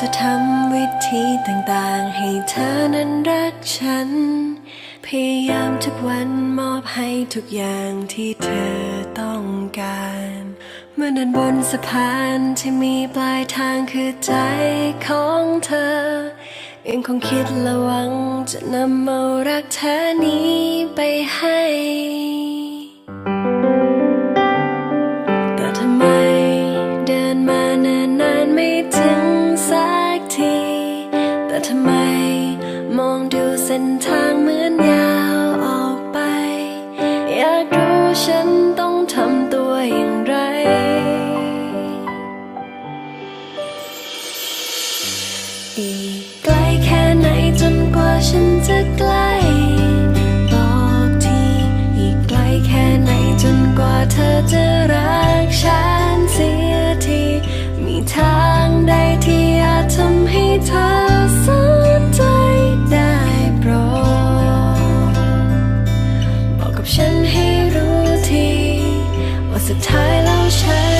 จะทำวิธีต่างๆ ให้เธอนั้นรักฉัน พยายามทุกวันมอบให้ทุกอย่างที่เธอต้องการเมื่อเดินบนสะพานที่มีปลายทางคือใจของเธอยังคงคิดและหวังจะนำเอารักเธอนี้ นานไม่ถึงสักที แต่ทำไมมองดูเส้นทางเหมือนยาวออกไป อยากรู้ฉันต้องทำตัวอย่างไร อีกไกลแค่ไหนจนกว่าฉันจะใกล้บอกที อีกไกลแค่ไหนจนกว่าเธอจะรัก ฉันให้รู้ที ว่าสุดท้ายแล้วฉั